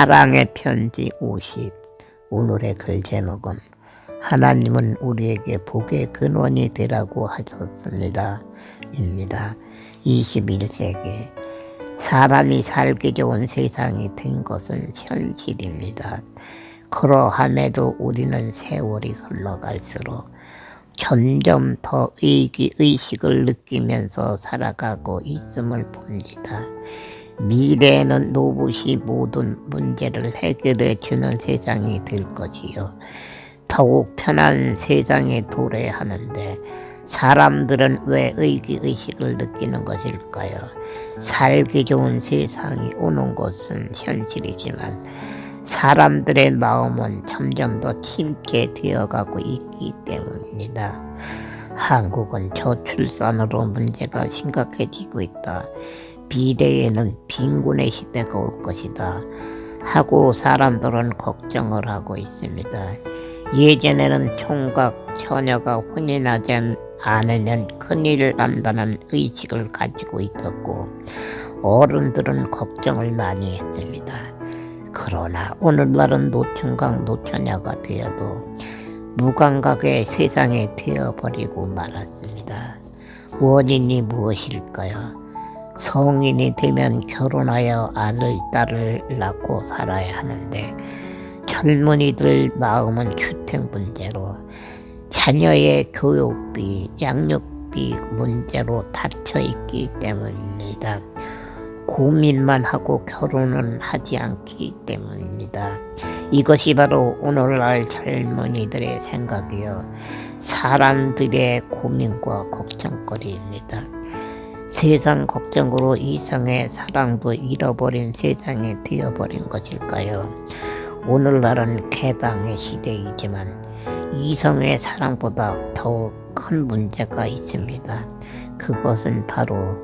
사랑의 편지 50 오늘의 글 제목은 하나님은 우리에게 복의 근원이 되라고 하셨습니다. 입니다. 21세기 사람이 살기 좋은 세상이 된 것은 현실입니다. 그러함에도 우리는 세월이 흘러갈수록 점점 더 의기, 의식을 느끼면서 살아가고 있음을 봅니다. 미래에는 로봇이 모든 문제를 해결해 주는 세상이 될 것이요. 더욱 편한 세상에 도래하는데 사람들은 왜 의기의식을 느끼는 것일까요? 살기 좋은 세상이 오는 것은 현실이지만 사람들의 마음은 점점 더 침체 되어가고 있기 때문입니다. 한국은 저출산으로 문제가 심각해지고 있다. 미래에는 빈곤의 시대가 올 것이다. 하고 사람들은 걱정을 하고 있습니다. 예전에는 총각 처녀가 혼인하지 않으면 큰일 난다는 의식을 가지고 있었고 어른들은 걱정을 많이 했습니다. 그러나 오늘날은 노총각 노처녀가 되어도 무감각의 세상에 되어버리고 말았습니다. 원인이 무엇일까요? 성인이 되면 결혼하여 아들, 딸을 낳고 살아야 하는데 젊은이들 마음은 주택 문제로 자녀의 교육비, 양육비 문제로 닫혀 있기 때문입니다. 고민만 하고 결혼은 하지 않기 때문입니다. 이것이 바로 오늘날 젊은이들의 생각이요. 사람들의 고민과 걱정거리입니다. 세상 걱정으로 이성의 사랑도 잃어버린 세상이 되어버린 것일까요? 오늘날은 개방의 시대이지만 이성의 사랑보다 더욱 큰 문제가 있습니다. 그것은 바로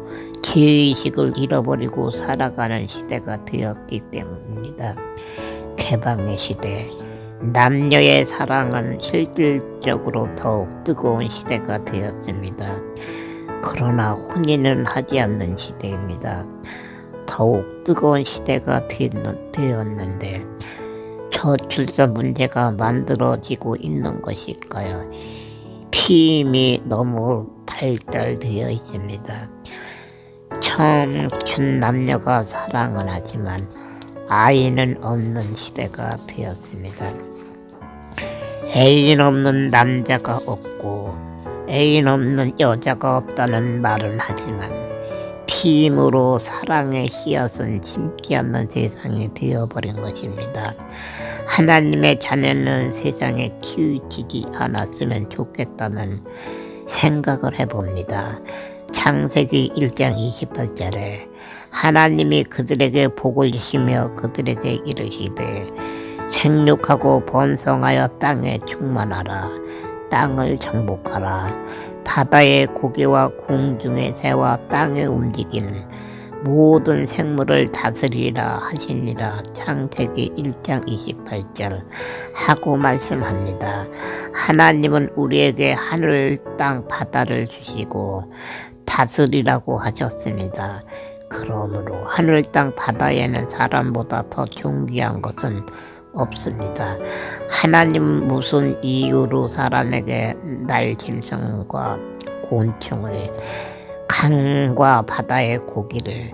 죄의식을 잃어버리고 살아가는 시대가 되었기 때문입니다. 개방의 시대, 남녀의 사랑은 실질적으로 더욱 뜨거운 시대가 되었습니다. 그러나 혼인은 하지 않는 시대입니다. 더욱 뜨거운 시대가 되었는데 저출산 문제가 만들어지고 있는 것일까요? 피임이 너무 발달되어 있습니다. 처음 준 남녀가 사랑은 하지만 아이는 없는 시대가 되었습니다. 애인 없는 남자가 없고 애인 없는 여자가 없다는 말은 하지만 피임으로 사랑의 씨앗은 심지 않는 세상이 되어버린 것입니다. 하나님의 자녀는 세상에 키우치지 않았으면 좋겠다는 생각을 해봅니다. 창세기 1장 28절에 하나님이 그들에게 복을 주시며 그들에게 이르시되 생육하고 번성하여 땅에 충만하라 땅을 정복하라 바다의 고기와 공중의 새와 땅에 움직이는 모든 생물을 다스리라 하시니라 창세기 1장 28절 하고 말씀합니다. 하나님은 우리에게 하늘 땅 바다를 주시고 다스리라고 하셨습니다. 그러므로 하늘 땅 바다에는 사람보다 더 존귀한 것은 없습니다. 하나님 무슨 이유로 사람에게 날 짐승과 곤충을 강과 바다의 고기를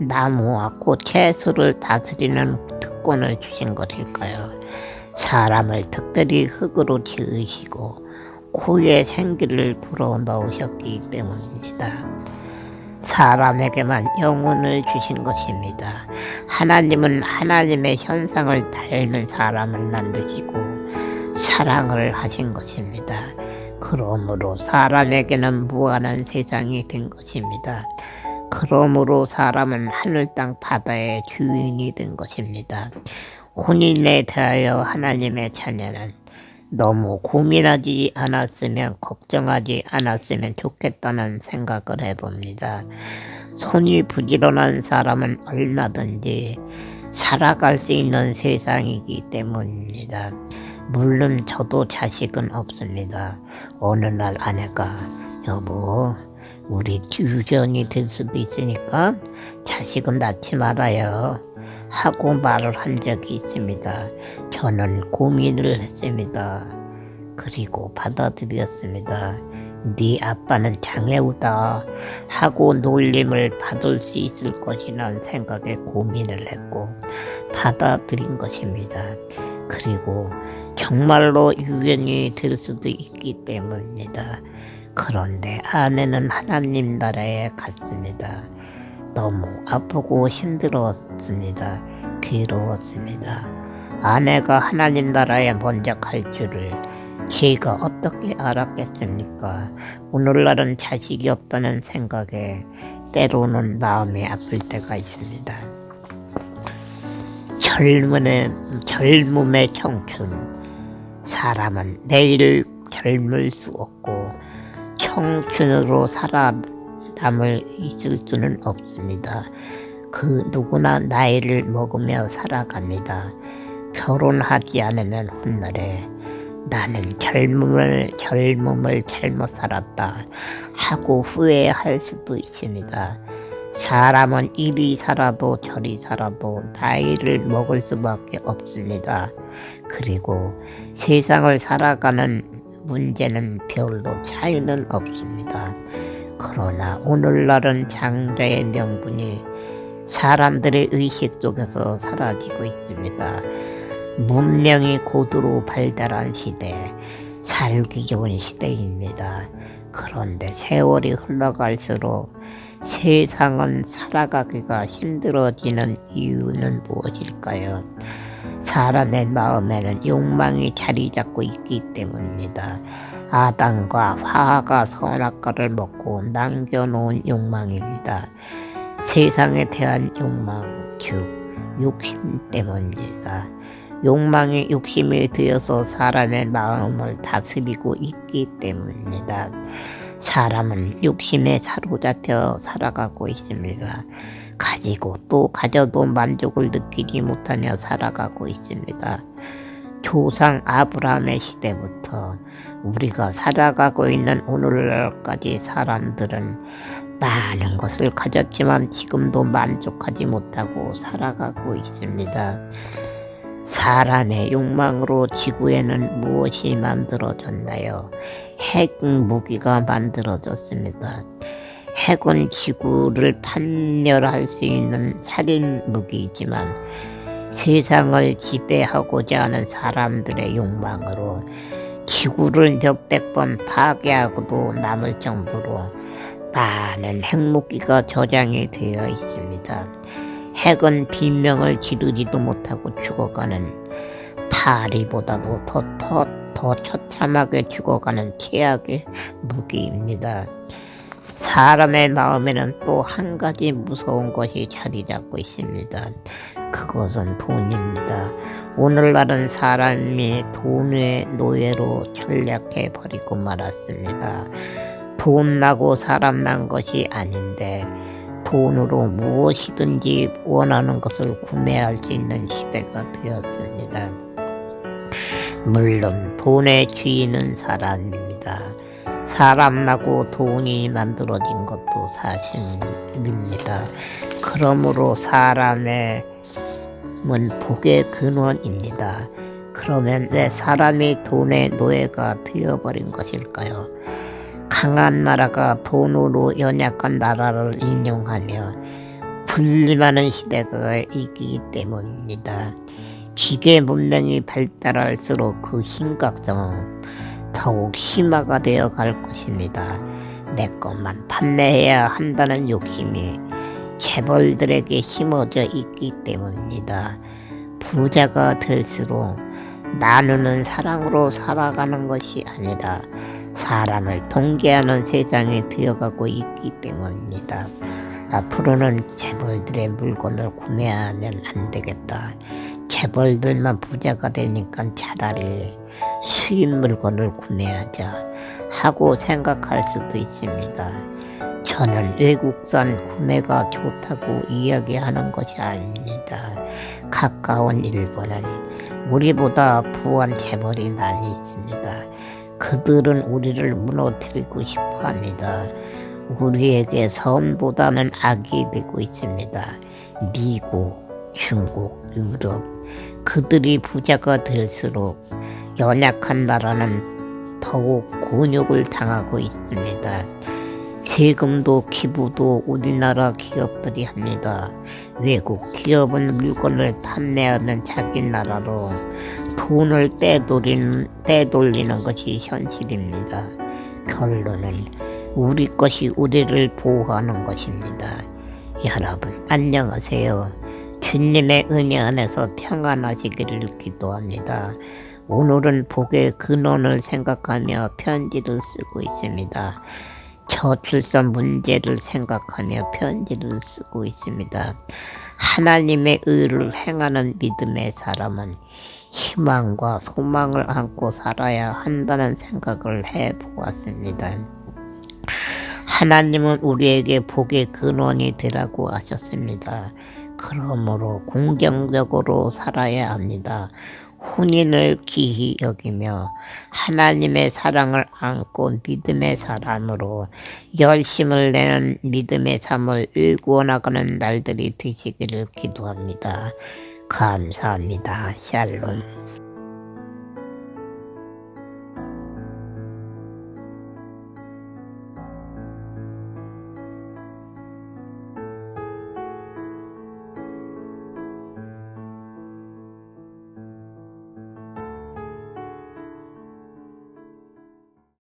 나무와 꽃의 수를 다스리는 특권을 주신 것일까요? 사람을 특별히 흙으로 지으시고 코에 생기를 불어 넣으셨기 때문입니다. 사람에게만 영혼을 주신 것입니다. 하나님은 하나님의 현상을 닮은 사람을 만드시고 사랑을 하신 것입니다. 그러므로 사람에게는 무한한 세상이 된 것입니다. 그러므로 사람은 하늘 땅 바다의 주인이 된 것입니다. 혼인에 대하여 하나님의 자녀는 너무 고민하지 않았으면 걱정하지 않았으면 좋겠다는 생각을 해봅니다. 손이 부지런한 사람은 얼마든지 살아갈 수 있는 세상이기 때문입니다. 물론 저도 자식은 없습니다. 어느 날 아내가 여보 우리 주전이 될 수도 있으니까 자식은 낳지 말아요. 하고 말을 한 적이 있습니다. 저는 고민을 했습니다. 그리고 받아들였습니다. 네 아빠는 장애우다 하고 놀림을 받을 수 있을 것이라는 생각에 고민을 했고 받아들인 것입니다. 그리고 정말로 유연이 될 수도 있기 때문입니다. 그런데 아내는 하나님 나라에 갔습니다. 너무 아프고 힘들었 습니다. 괴로웠습니다. 아내가 하나님 나라에 먼저 갈 줄을 제가 어떻게 알았겠습니까? 오늘날은 자식이 없다는 생각에 때로는 마음이 아플 때가 있습니다. 젊음의, 젊음의 청춘. 사람은 내일 젊을 수 없고 청춘으로 살아남을 있을 수는 없습니다. 그 누구나 나이를 먹으며 살아갑니다. 결혼하지 않으면 훗날에 나는 젊음을 젊음을 잘못 살았다 하고 후회할 수도 있습니다. 사람은 이리 살아도 저리 살아도 나이를 먹을 수밖에 없습니다. 그리고 세상을 살아가는 문제는 별로 차이는 없습니다. 그러나 오늘날은 장자의 명분이 사람들의 의식 속에서 사라지고 있습니다. 문명이 고도로 발달한 시대, 살기 좋은 시대입니다. 그런데 세월이 흘러갈수록 세상은 살아가기가 힘들어지는 이유는 무엇일까요? 사람의 마음에는 욕망이 자리 잡고 있기 때문입니다. 아담과 화가 선악과를 먹고 남겨놓은 욕망입니다. 세상에 대한 욕망, 즉 욕심 때문입니다. 욕망이 욕심이 되어서 사람의 마음을 다스리고 있기 때문입니다. 사람은 욕심에 사로잡혀 살아가고 있습니다. 가지고 또 가져도 만족을 느끼지 못하며 살아가고 있습니다. 조상 아브라함의 시대부터 우리가 살아가고 있는 오늘날까지 사람들은 많은 것을 가졌지만 지금도 만족하지 못하고 살아가고 있습니다. 사람의 욕망으로 지구에는 무엇이 만들어졌나요? 핵 무기가 만들어졌습니다. 핵은 지구를 판멸할 수 있는 살인 무기이지만 세상을 지배하고자 하는 사람들의 욕망으로 지구를 몇백 번 파괴하고도 남을 정도로 많은 핵무기가 저장이 되어 있습니다. 핵은 비명을 지르지도 못하고 죽어가는 파리보다도 더, 더, 더 처참하게 죽어가는 최악의 무기입니다. 사람의 마음에는 또 한 가지 무서운 것이 자리 잡고 있습니다. 그것은 돈입니다. 오늘날은 사람이 돈의 노예로 전략해 버리고 말았습니다. 돈 나고 사람 난 것이 아닌데 돈으로 무엇이든지 원하는 것을 구매할 수 있는 시대가 되었습니다. 물론 돈의 주인은 사람입니다. 사람 나고 돈이 만들어진 것도 사실입니다. 그러므로 사람의 문 복의 근원입니다. 그러면 왜 사람이 돈의 노예가 되어버린 것일까요? 강한 나라가 돈으로 연약한 나라를 인용하며 군림하는 시대가 있기 때문입니다. 기계 문명이 발달할수록 그 심각성은 더욱 심화가 되어 갈 것입니다. 내 것만 판매해야 한다는 욕심이 재벌들에게 심어져 있기 때문입니다. 부자가 될수록 나누는 사랑으로 살아가는 것이 아니라 사람을 통제하는 세상에 되어가고 있기 때문입니다. 앞으로는 재벌들의 물건을 구매하면 안 되겠다. 재벌들만 부자가 되니까 차라리 수입 물건을 구매하자 하고 생각할 수도 있습니다. 저는 외국산 구매가 좋다고 이야기하는 것이 아닙니다. 가까운 일본은 우리보다 부한 재벌이 많이 있습니다. 그들은 우리를 무너뜨리고 싶어 합니다. 우리에게 선보다는 악이 되고 있습니다. 미국, 중국, 유럽 그들이 부자가 될수록 연약한 나라는 더욱 곤욕을 당하고 있습니다. 세금도 기부도 우리나라 기업들이 합니다. 외국 기업은 물건을 판매하는 자기 나라로 돈을 떼돌리는, 떼돌리는 것이 현실입니다. 결론은 우리 것이 우리를 보호하는 것입니다. 여러분 안녕하세요. 주님의 은혜 안에서 평안하시기를 기도합니다. 오늘은 복의 근원을 생각하며 편지를 쓰고 있습니다. 저출산 문제를 생각하며 편지를 쓰고 있습니다. 하나님의 의를 행하는 믿음의 사람은 희망과 소망을 안고 살아야 한다는 생각을 해 보았습니다. 하나님은 우리에게 복의 근원이 되라고 하셨습니다. 그러므로 긍정적으로 살아야 합니다. 혼인을 기히 여기며 하나님의 사랑을 안고 믿음의 사람으로 열심을 내는 믿음의 삶을 일구어 나가는 날들이 되시기를 기도합니다. 감사합니다. 샬롬.